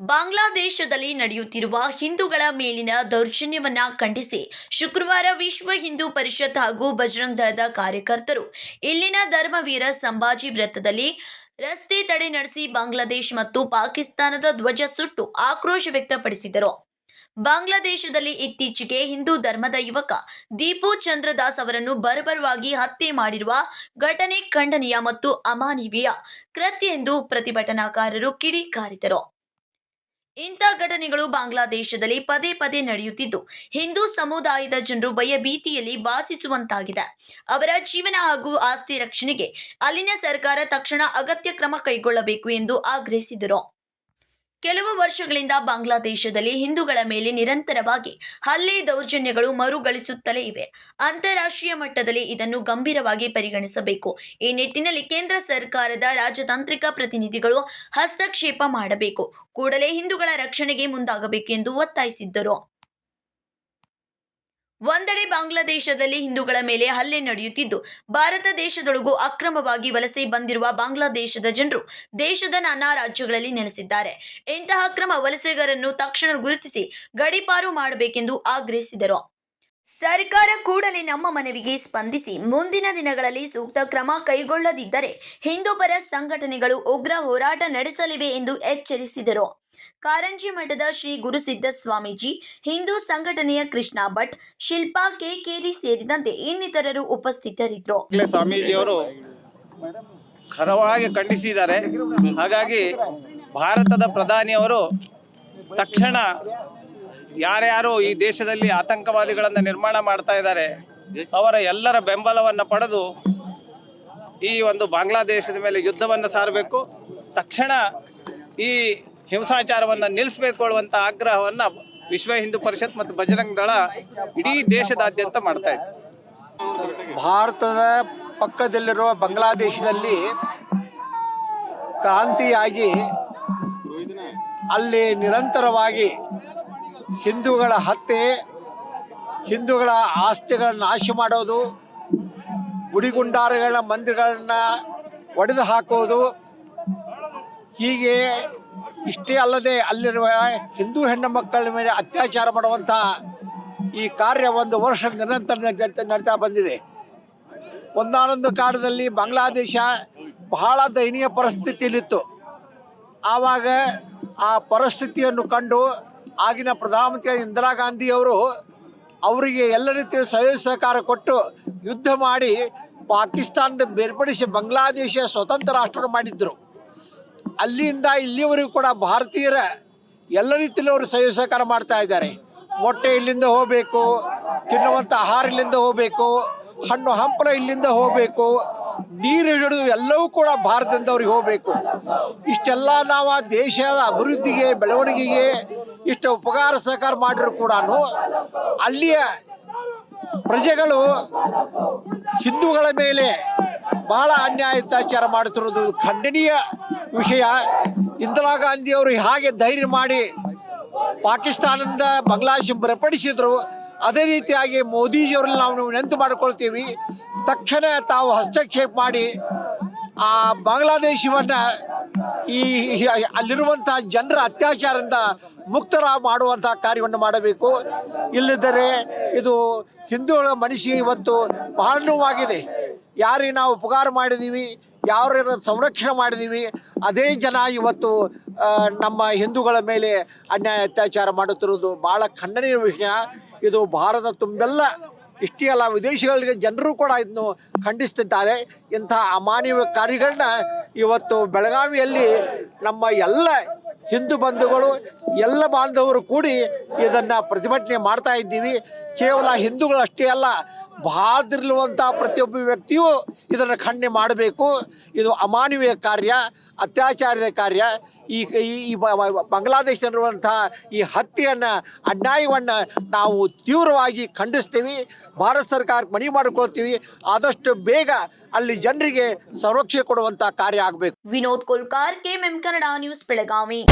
ಬಾಂಗ್ಲಾದೇಶದಲ್ಲಿ ನಡೆಯುತ್ತಿರುವ ಹಿಂದೂಗಳ ಮೇಲಿನ ದೌರ್ಜನ್ಯವನ್ನ ಖಂಡಿಸಿ ಶುಕ್ರವಾರ ವಿಶ್ವ ಹಿಂದೂ ಪರಿಷತ್ ಹಾಗೂ ಬಜರಂಗ್ ದಳದ ಕಾರ್ಯಕರ್ತರು ಇಲ್ಲಿನ ಧರ್ಮವೀರ ಸಂಭಾಜಿ ವೃತ್ತದಲ್ಲಿ ರಸ್ತೆ ತಡೆ ನಡೆಸಿ ಬಾಂಗ್ಲಾದೇಶ್ ಮತ್ತು ಪಾಕಿಸ್ತಾನದ ಧ್ವಜ ಸುಟ್ಟು ಆಕ್ರೋಶ ವ್ಯಕ್ತಪಡಿಸಿದರು. ಬಾಂಗ್ಲಾದೇಶದಲ್ಲಿ ಇತ್ತೀಚೆಗೆ ಹಿಂದೂ ಧರ್ಮದ ಯುವಕ ದೀಪು ಚಂದ್ರದಾಸ್ ಅವರನ್ನು ಬರ್ಬರವಾಗಿ ಹತ್ಯೆ ಮಾಡಿರುವ ಘಟನೆ ಖಂಡನೀಯ ಮತ್ತು ಅಮಾನವೀಯ ಕೃತ್ಯ ಎಂದು ಪ್ರತಿಭಟನಾಕಾರರು ಕಿಡಿಕಾರಿದರು. ಇಂಥ ಘಟನೆಗಳು ಬಾಂಗ್ಲಾದೇಶದಲ್ಲಿ ಪದೇ ಪದೇ ನಡೆಯುತ್ತಿದ್ದು, ಹಿಂದೂ ಸಮುದಾಯದ ಜನರು ಭಯಭೀತಿಯಲ್ಲಿ ವಾಸಿಸುವಂತಾಗಿದೆ. ಅವರ ಜೀವನ ಹಾಗೂ ಆಸ್ತಿ ರಕ್ಷಣೆಗೆ ಅಲ್ಲಿನ ಸರ್ಕಾರ ತಕ್ಷಣ ಅಗತ್ಯ ಕ್ರಮ ಕೈಗೊಳ್ಳಬೇಕು ಎಂದು ಆಗ್ರಹಿಸಿದರು. ಕೆಲವು ವರ್ಷಗಳಿಂದ ಬಾಂಗ್ಲಾದೇಶದಲ್ಲಿ ಹಿಂದೂಗಳ ಮೇಲೆ ನಿರಂತರವಾಗಿ ಹಲ್ಲೆ ದೌರ್ಜನ್ಯಗಳು ಮರುಗಳಿಸುತ್ತಲೇ ಇವೆ. ಅಂತಾರಾಷ್ಟ್ರೀಯ ಮಟ್ಟದಲ್ಲಿ ಇದನ್ನು ಗಂಭೀರವಾಗಿ ಪರಿಗಣಿಸಬೇಕು. ಈ ನಿಟ್ಟಿನಲ್ಲಿ ಕೇಂದ್ರ ಸರ್ಕಾರದ ರಾಜತಾಂತ್ರಿಕ ಪ್ರತಿನಿಧಿಗಳು ಹಸ್ತಕ್ಷೇಪ ಮಾಡಬೇಕು. ಕೂಡಲೇ ಹಿಂದೂಗಳ ರಕ್ಷಣೆಗೆ ಮುಂದಾಗಬೇಕು ಎಂದು ಒತ್ತಾಯಿಸಿದ್ದರು. ಒಂದೆಡೆ ಬಾಂಗ್ಲಾದೇಶದಲ್ಲಿ ಹಿಂದೂಗಳ ಮೇಲೆ ಹಲ್ಲೆ ನಡೆಯುತ್ತಿದ್ದು, ಭಾರತ ದೇಶದೊಳಗೂ ಅಕ್ರಮವಾಗಿ ವಲಸೆ ಬಂದಿರುವ ಬಾಂಗ್ಲಾದೇಶದ ಜನರು ದೇಶದ ನಾನಾ ರಾಜ್ಯಗಳಲ್ಲಿ ನೆಲೆಸಿದ್ದಾರೆ. ಇಂತಹ ಅಕ್ರಮ ವಲಸೆಗರನ್ನು ತಕ್ಷಣ ಗುರುತಿಸಿ ಗಡಿಪಾರು ಮಾಡಬೇಕೆಂದು ಆಗ್ರಹಿಸಿದರು. ಸರ್ಕಾರ ಕೂಡಲೇ ನಮ್ಮ ಮನವಿಗೆ ಸ್ಪಂದಿಸಿ ಮುಂದಿನ ದಿನಗಳಲ್ಲಿ ಸೂಕ್ತ ಕ್ರಮ ಕೈಗೊಳ್ಳದಿದ್ದರೆ ಹಿಂದೂ ಪರ ಸಂಘಟನೆಗಳು ಉಗ್ರ ಹೋರಾಟ ನಡೆಸಲಿವೆ ಎಂದು ಎಚ್ಚರಿಸಿದರು. ಕಾರಂಜಿ ಮಠದ ಶ್ರೀ ಗುರುಸಿದ್ಧ ಸ್ವಾಮೀಜಿ ಹಿಂದೂ ಸಂಘಟನೆಯ ಕೃಷ್ಣ ಭಟ್, ಶಿಲ್ಪಾ ಕೆಕೇರಿ ಸೇರಿದಂತೆ ಇನ್ನಿತರರು ಉಪಸ್ಥಿತರಿದ್ದರು. ಸ್ವಾಮೀಜಿಯವರು ಖರವಾಗಿ ಖಂಡಿಸಿದ್ದಾರೆ. ಹಾಗಾಗಿ ಭಾರತದ ಪ್ರಧಾನಿಯವರು ತಕ್ಷಣ ಯಾರ್ಯಾರು ಈ ದೇಶದಲ್ಲಿ ಆತಂಕವಾದಿಗಳನ್ನು ನಿರ್ಮಾಣ ಮಾಡ್ತಾ ಇದ್ದಾರೆ, ಅವರ ಎಲ್ಲರ ಬೆಂಬಲವನ್ನು ಪಡೆದು ಈ ಒಂದು ಬಾಂಗ್ಲಾದೇಶದ ಮೇಲೆ ಯುದ್ಧವನ್ನು ಸಾರಬೇಕು. ತಕ್ಷಣ ಈ ಹಿಂಸಾಚಾರವನ್ನು ನಿಲ್ಲಿಸಬೇಕು ಅನ್ನುವಂಥ ಆಗ್ರಹವನ್ನು ವಿಶ್ವ ಹಿಂದೂ ಪರಿಷತ್ ಮತ್ತು ಬಜರಂಗ ದಳ ಇಡೀ ದೇಶದಾದ್ಯಂತ ಮಾಡ್ತಾ ಇದೆ. ಭಾರತದ ಪಕ್ಕದಲ್ಲಿರುವ ಬಾಂಗ್ಲಾದೇಶದಲ್ಲಿ ಕ್ರಾಂತಿಯಾಗಿ ಅಲ್ಲಿ ನಿರಂತರವಾಗಿ ಹಿಂದೂಗಳ ಹತ್ಯೆ, ಹಿಂದೂಗಳ ಆಸ್ತಿಗಳನ್ನು ನಾಶ ಮಾಡೋದು, ಗುಡಿಗುಂಡಾರಗಳ ಮಂದಿರಗಳನ್ನ ಒಡೆದು ಹಾಕೋದು, ಹೀಗೆ ಇಷ್ಟೇ ಅಲ್ಲದೆ ಅಲ್ಲಿರುವ ಹಿಂದೂ ಹೆಣ್ಣು ಮಕ್ಕಳ ಮೇಲೆ ಅತ್ಯಾಚಾರ ಮಾಡುವಂಥ ಈ ಕಾರ್ಯ ಒಂದು ವರ್ಷ ನಿರಂತರ ನಡ್ತಾ- ಬಂದಿದೆ. ಒಂದಾನೊಂದು ಕಾಲದಲ್ಲಿ ಬಾಂಗ್ಲಾದೇಶ ಬಹಳ ದಯನೀಯ ಪರಿಸ್ಥಿತಿಯಲ್ಲಿತ್ತು. ಆವಾಗ ಆ ಪರಿಸ್ಥಿತಿಯನ್ನು ಕಂಡು ಆಗಿನ ಪ್ರಧಾನಮಂತ್ರಿ ಇಂದಿರಾ ಗಾಂಧಿಯವರು ಅವರಿಗೆ ಎಲ್ಲ ರೀತಿಯ ಸಹಾಯ ಸಹಕಾರ ಕೊಟ್ಟು ಯುದ್ಧ ಮಾಡಿ ಪಾಕಿಸ್ತಾನದ ಬೇರ್ಪಡಿಸಿ ಬಾಂಗ್ಲಾದೇಶ ಸ್ವತಂತ್ರ ರಾಷ್ಟ್ರ ಮಾಡಿದ್ರು. ಅಲ್ಲಿಂದ ಇಲ್ಲಿವರೆಗೂ ಕೂಡ ಭಾರತೀಯರ ಎಲ್ಲ ರೀತಿಯಲ್ಲಿ ಅವರು ಸಹಾಯ ಸಹಕಾರ ಮಾಡ್ತಾ ಇದ್ದಾರೆ. ಮೊಟ್ಟೆ ಇಲ್ಲಿಂದ ಹೋಗಬೇಕು, ತಿನ್ನುವಂಥ ಆಹಾರ ಇಲ್ಲಿಂದ ಹೋಗಬೇಕು, ಹಣ್ಣು ಹಂಪಲ ಇಲ್ಲಿಂದ ಹೋಗಬೇಕು, ನೀರು ಹಿಡಿದು ಎಲ್ಲವೂ ಕೂಡ ಭಾರತದಿಂದ ಅವ್ರಿಗೆ ಹೋಗಬೇಕು. ಇಷ್ಟೆಲ್ಲ ನಾವು ದೇಶದ ಅಭಿವೃದ್ಧಿಗೆ, ಬೆಳವಣಿಗೆಗೆ ಇಷ್ಟು ಉಪಕಾರ ಸಹಕಾರ ಮಾಡಿದ್ರು ಕೂಡ ಅಲ್ಲಿಯ ಪ್ರಜೆಗಳು ಹಿಂದೂಗಳ ಮೇಲೆ ಬಹಳ ಅನ್ಯಾಯ ಅತ್ಯಾಚಾರ ಮಾಡುತ್ತಿರೋದು ಖಂಡನೀಯ ವಿಷಯ. ಇಂದಿರಾ ಗಾಂಧಿಯವರು ಹಾಗೆ ಧೈರ್ಯ ಮಾಡಿ ಪಾಕಿಸ್ತಾನದಿಂದ ಬಾಂಗ್ಲಾದೇಶ ಬರಪಡಿಸಿದ್ರು ಅದೇ ರೀತಿಯಾಗಿ ಮೋದಿಜಿಯವ್ರಲ್ಲಿ ನಾವು ನೆನಪು ಮಾಡಿಕೊಳ್ತೀವಿ. ತಕ್ಷಣ ತಾವು ಹಸ್ತಕ್ಷೇಪ ಮಾಡಿ ಆ ಬಾಂಗ್ಲಾದೇಶವನ್ನು ಈ ಅಲ್ಲಿರುವಂಥ ಜನರ ಅತ್ಯಾಚಾರದಿಂದ ಮುಕ್ತರ ಮಾಡುವಂಥ ಕಾರ್ಯವನ್ನು ಮಾಡಬೇಕು. ಇಲ್ಲದರೆ ಇದು ಹಿಂದೂಗಳ ಮನಸ್ಸಿಗೆ ಇವತ್ತು ಬಹಳ ನೋವಾಗಿದೆ. ಯಾರಿಗೆ ನಾವು ಉಪಕಾರ ಮಾಡಿದ್ದೀವಿ ಯಾರ ಸಂರಕ್ಷಣೆ ಮಾಡಿದ್ದೀವಿ ಅದೇ ಜನ ಇವತ್ತು ನಮ್ಮ ಹಿಂದೂಗಳ ಮೇಲೆ ಅನ್ಯಾಯ, ಅತ್ಯಾಚಾರ ಮಾಡುತ್ತಿರುವುದು ಭಾಳ ಖಂಡನೀಯ ವಿಷಯ. ಇದು ಭಾರತ ತುಂಬೆಲ್ಲ ಇಷ್ಟೇ ಅಲ್ಲ ವಿದೇಶಗಳಿಗೆ ಜನರು ಕೂಡ ಇದನ್ನು ಖಂಡಿಸ್ತಿದ್ದಾರೆ ಇಂಥ ಅಮಾನವೀಯ ಕಾರ್ಯಗಳನ್ನ ಇವತ್ತು ಬೆಳಗಾವಿಯಲ್ಲಿ ನಮ್ಮ ಎಲ್ಲ ಹಿಂದೂ ಬಂಧುಗಳು, ಎಲ್ಲ ಬಾಂಧವರು ಕೂಡಿ ಇದನ್ನು ಪ್ರತಿಭಟನೆ ಮಾಡ್ತಾ ಇದ್ದೀವಿ. ಕೇವಲ ಹಿಂದೂಗಳಷ್ಟೇ ಅಲ್ಲ ಬಾದ್ರಿರುವಂಥ ಪ್ರತಿಯೊಬ್ಬ ವ್ಯಕ್ತಿಯೂ ಇದನ್ನು ಖಂಡನೆ ಮಾಡಬೇಕು. ಇದು ಅಮಾನವೀಯ ಕಾರ್ಯ, ಅತ್ಯಾಚಾರದ ಕಾರ್ಯ. ಈ, ಈ- ಬಾಂಗ್ಲಾದೇಶದಲ್ಲಿರುವಂಥ ಈ ಹತ್ಯೆಯನ್ನು, ಅನ್ಯಾಯವನ್ನು ನಾವು ತೀವ್ರವಾಗಿ ಖಂಡಿಸ್ತೀವಿ. ಭಾರತ ಸರ್ಕಾರಕ್ಕೆ ಮನವಿ ಮಾಡಿಕೊಳ್ತೀವಿ. ಆದಷ್ಟು ಬೇಗ ಅಲ್ಲಿ ಜನರಿಗೆ ಸಂರಕ್ಷಣೆ ಕೊಡುವಂಥ ಕಾರ್ಯ ಆಗಬೇಕು. Vinod Kolkar, KMM Kannada news Belagavi.